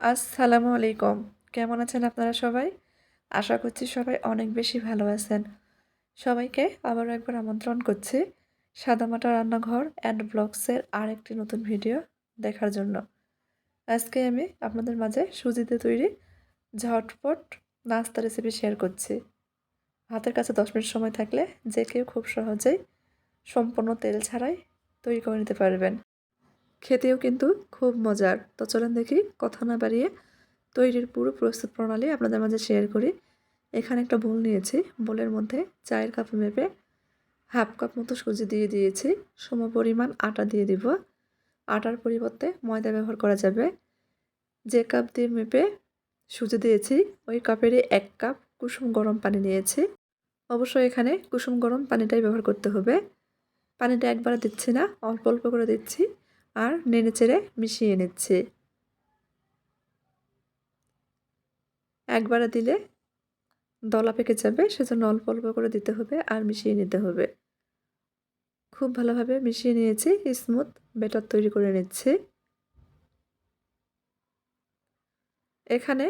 আসসালামু আলাইকুম। কেমন আছেন আপনারা সবাই? আশা করছি সবাই অনেক বেশি ভালো আছেন। সবাইকে আবারও একবার আমন্ত্রণ করছি সাদামাটা রান্নাঘর অ্যান্ড ব্লগসের আরেকটি নতুন ভিডিও দেখার জন্য। আজকে আমি আপনাদের মাঝে সুজিতে তৈরি ঝটপট নাস্তা রেসিপি শেয়ার করছি। হাতের কাছে দশ মিনিট সময় থাকলে যে কেউ খুব সহজেই সম্পূর্ণ তেল ছাড়াই তৈরি করে নিতে পারবেন। খেতেও কিন্তু খুব মজার। তো চলেন দেখি, কথা না বাড়িয়ে তৈরির পুরো প্রস্তুত প্রণালী আপনাদের মাঝে শেয়ার করি। এখানে একটা বোল নিয়েছি। বোলের মধ্যে চায়ের কাপ মেপে হাফ কাপ মতো সুজি দিয়ে দিয়েছি। সম পরিমাণ আটা দিয়ে দিব। আটার পরিবর্তে ময়দা ব্যবহার করা যাবে। যে কাপ দিয়ে মেপে সুজি দিয়েছি, ওই কাপেরই এক কাপ কুসুম গরম পানি নিয়েছি। অবশ্যই এখানে কুসুম গরম পানিটাই ব্যবহার করতে হবে। পানিটা একবারে দিচ্ছি না, অল্প অল্প করে দিচ্ছি। আর নেড়ে চেড়ে মিশিয়ে নিচ্ছি। একবারে দিলে দলা পেকে যাবে, সেজন্য অল্প অল্প করে দিতে হবে আর মিশিয়ে নিতে হবে। খুব ভালোভাবে মিশিয়ে নিয়েছি, স্মুথ বেটার তৈরি করে নিচ্ছি। এখানে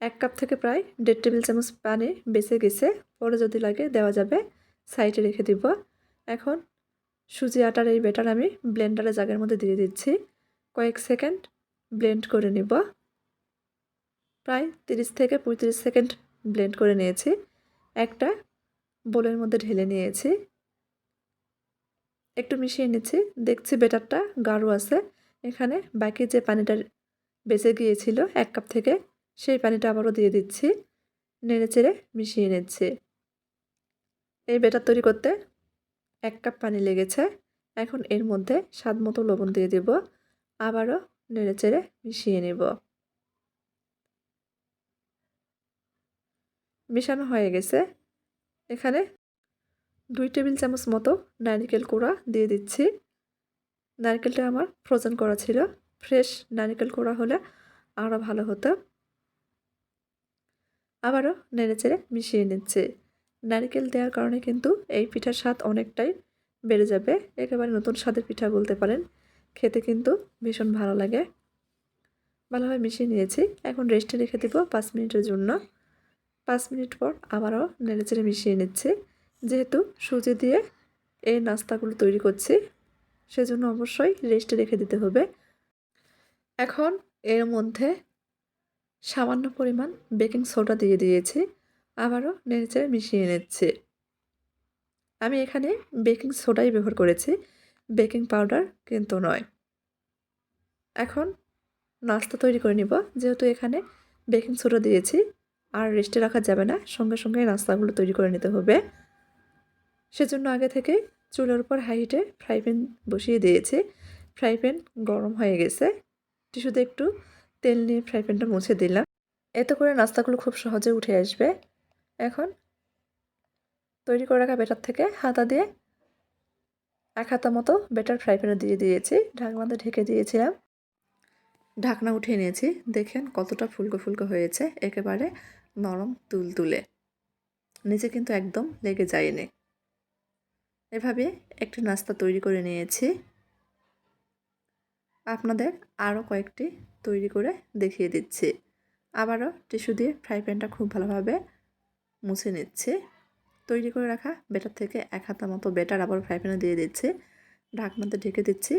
এক কাপ থেকে প্রায় দেড় টেবিল চামচ পানি বেঁচে গেছে, পরে যদি লাগে দেওয়া যাবে, সাইডে রেখে দিব। এখন সুজি আটার এই বেটার আমি ব্লেন্ডারে জাগের মধ্যে দিয়ে দিচ্ছি। কয়েক সেকেন্ড ব্লেন্ড করে নিব। প্রায় তিরিশ থেকে পঁয়ত্রিশ সেকেন্ড ব্লেন্ড করে নিয়েছি। একটা বোলের মধ্যে ঢেলে নিয়েছি। একটু মিশিয়ে নিচ্ছি। দেখছি বেটারটা গাঢ় আছে। এখানে বাকি যে পানিটা বেঁচে গিয়েছিল এক কাপ থেকে, সেই পানিটা আবারও দিয়ে দিচ্ছি। নেড়ে চেড়ে মিশিয়ে নিচ্ছি। এই বেটার তৈরি করতে এক কাপ পানি লেগেছে। এখন এর মধ্যে স্বাদ মতো লবণ দিয়ে দেব। আবারও নেড়ে চেড়ে মিশিয়ে নেব। মিশানো হয়ে গেছে। এখানে দুই টেবিল চামচ মতো নারিকেল কোড়া দিয়ে দিচ্ছি। নারকেলটা আমার ফ্রোজেন করা ছিল। ফ্রেশ নারিকেল কোড়া হলে আরও ভালো হতো। আবারও নেড়ে চেড়ে মিশিয়ে নিচ্ছে। নারিকেল দেওয়ার কারণে কিন্তু এই পিঠার স্বাদ অনেকটাই বেড়ে যাবে। একেবারে নতুন স্বাদের পিঠা বলতে পারেন। খেতে কিন্তু ভীষণ ভালো লাগে। ভালোভাবে মিশিয়ে নিয়েছি। এখন রেস্টে রেখে দেবো পাঁচ মিনিটের জন্য। পাঁচ মিনিট পর আবারও নেড়েচেড়ে মিশিয়ে নিচ্ছি। যেহেতু সুজি দিয়ে এই নাস্তাগুলো তৈরি করছি, সেজন্য অবশ্যই রেস্টে রেখে দিতে হবে। এখন এর মধ্যে সামান্য পরিমাণ বেকিং সোডা দিয়ে দিয়েছি। আবারও নেড়েচেড়ে মিশিয়ে নিচ্ছে। আমি এখানে বেকিং সোডাই ব্যবহার করেছি। বেকিং পাউডার কিন্তু নয়। এখন নাস্তা তৈরি করে নিব। যেহেতু এখানে বেকিং সোডা দিয়েছি, আর রেস্টে রাখা যাবে না, সঙ্গে সঙ্গে নাস্তাগুলো তৈরি করে নিতে হবে। সেজন্য আগে থেকে চুলার উপর হাই হিটে ফ্রাই প্যান বসিয়ে দিয়েছি। ফ্রাই প্যান গরম হয়ে গেছে। টিস্যুতে একটু তেল নিয়ে ফ্রাই প্যানটা মুছে দিলাম। এতে করে নাস্তাগুলো খুব সহজে উঠে আসবে। এখন তৈরি করে রাখা বেটার থেকে হাতা দিয়ে এক হাতা মতো বেটার ফ্রাই প্যানে দিয়ে দিয়েছি। ঢাকনাতে ঢেকে দিয়েছিলাম। ঢাকনা উঠিয়ে নিয়েছি। দেখেন কতটা ফুলকো ফুলকো হয়েছে, একেবারে নরম তুলতুলে। নিচে কিন্তু একদম লেগে যায়নি। এভাবে একটি নাস্তা তৈরি করে নিয়েছি। আপনাদের আরও কয়েকটি তৈরি করে দেখিয়ে দিচ্ছি। আবারও টিস্যু দিয়ে ফ্রাই প্যানটা খুব ভালোভাবে মুছে নিচ্ছে। তৈরি করে রাখা বেটার থেকে এক হাতা মতো বেটার আবার ফ্রাই প্যানে দিয়ে দিচ্ছি। ঢাকনাতে ঢেকে দিচ্ছি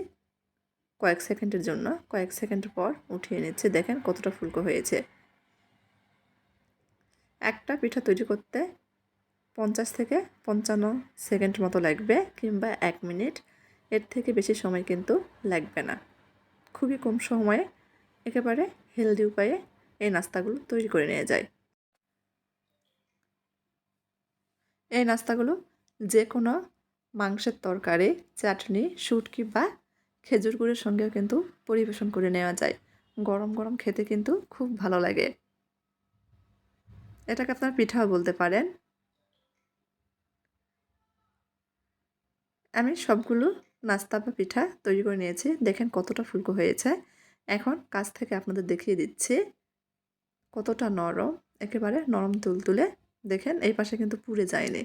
কয়েক সেকেন্ডের জন্য। কয়েক সেকেন্ড পর উঠিয়ে নিচ্ছে। দেখেন কতটা ফুলকো হয়েছে। একটা পিঠা তৈরি করতে পঞ্চাশ থেকে পঞ্চান্ন সেকেন্ড মতো লাগবে কিংবা এক মিনিট। এর থেকে বেশি সময় কিন্তু লাগবে না। খুবই কম সময়ে একেবারে হেলদি উপায়ে এই নাস্তাগুলো তৈরি করে নিয়ে যায়। এই নাস্তাগুলো যে কোনো মাংসের তরকারি, চাটনি, শুটকি বা খেজুর গুড়ের সঙ্গেও কিন্তু পরিবেশন করে নেওয়া যায়। গরম গরম খেতে কিন্তু খুব ভালো লাগে। এটাকে আপনার পিঠাও বলতে পারেন। আমি সবগুলো নাস্তা বা পিঠা তৈরি করে নিয়েছি। দেখেন কতটা ফুলকো হয়েছে। এখন কাছ থেকে আপনাদের দেখিয়ে দিচ্ছি কতটা নরম, একেবারে নরম তুলতুলে দেখেন, এই পাশে কিন্তু পুড়ে যায়নি।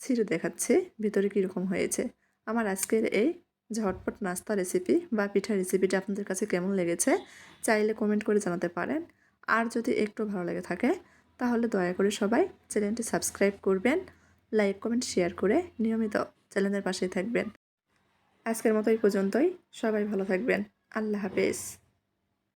ছিঁড়ে দেখাচ্ছে ভিতরে কীরকম হয়েছে। আমার আজকের এই ঝটপট নাস্তা রেসিপি বা পিঠা রেসিপিটা আপনাদের কাছে কেমন লেগেছে, চাইলে কমেন্ট করে জানাতে পারেন। আর যদি একটু ভালো লেগে থাকে, তাহলে দয়া করে সবাই চ্যানেলটি সাবস্ক্রাইব করবেন লাইক কমেন্ট শেয়ার করে নিয়মিত চ্যানেলের পাশেই থাকবেন। আজকের মতো এই পর্যন্তই। সবাই ভালো থাকবেন। আল্লাহ হাফেজ।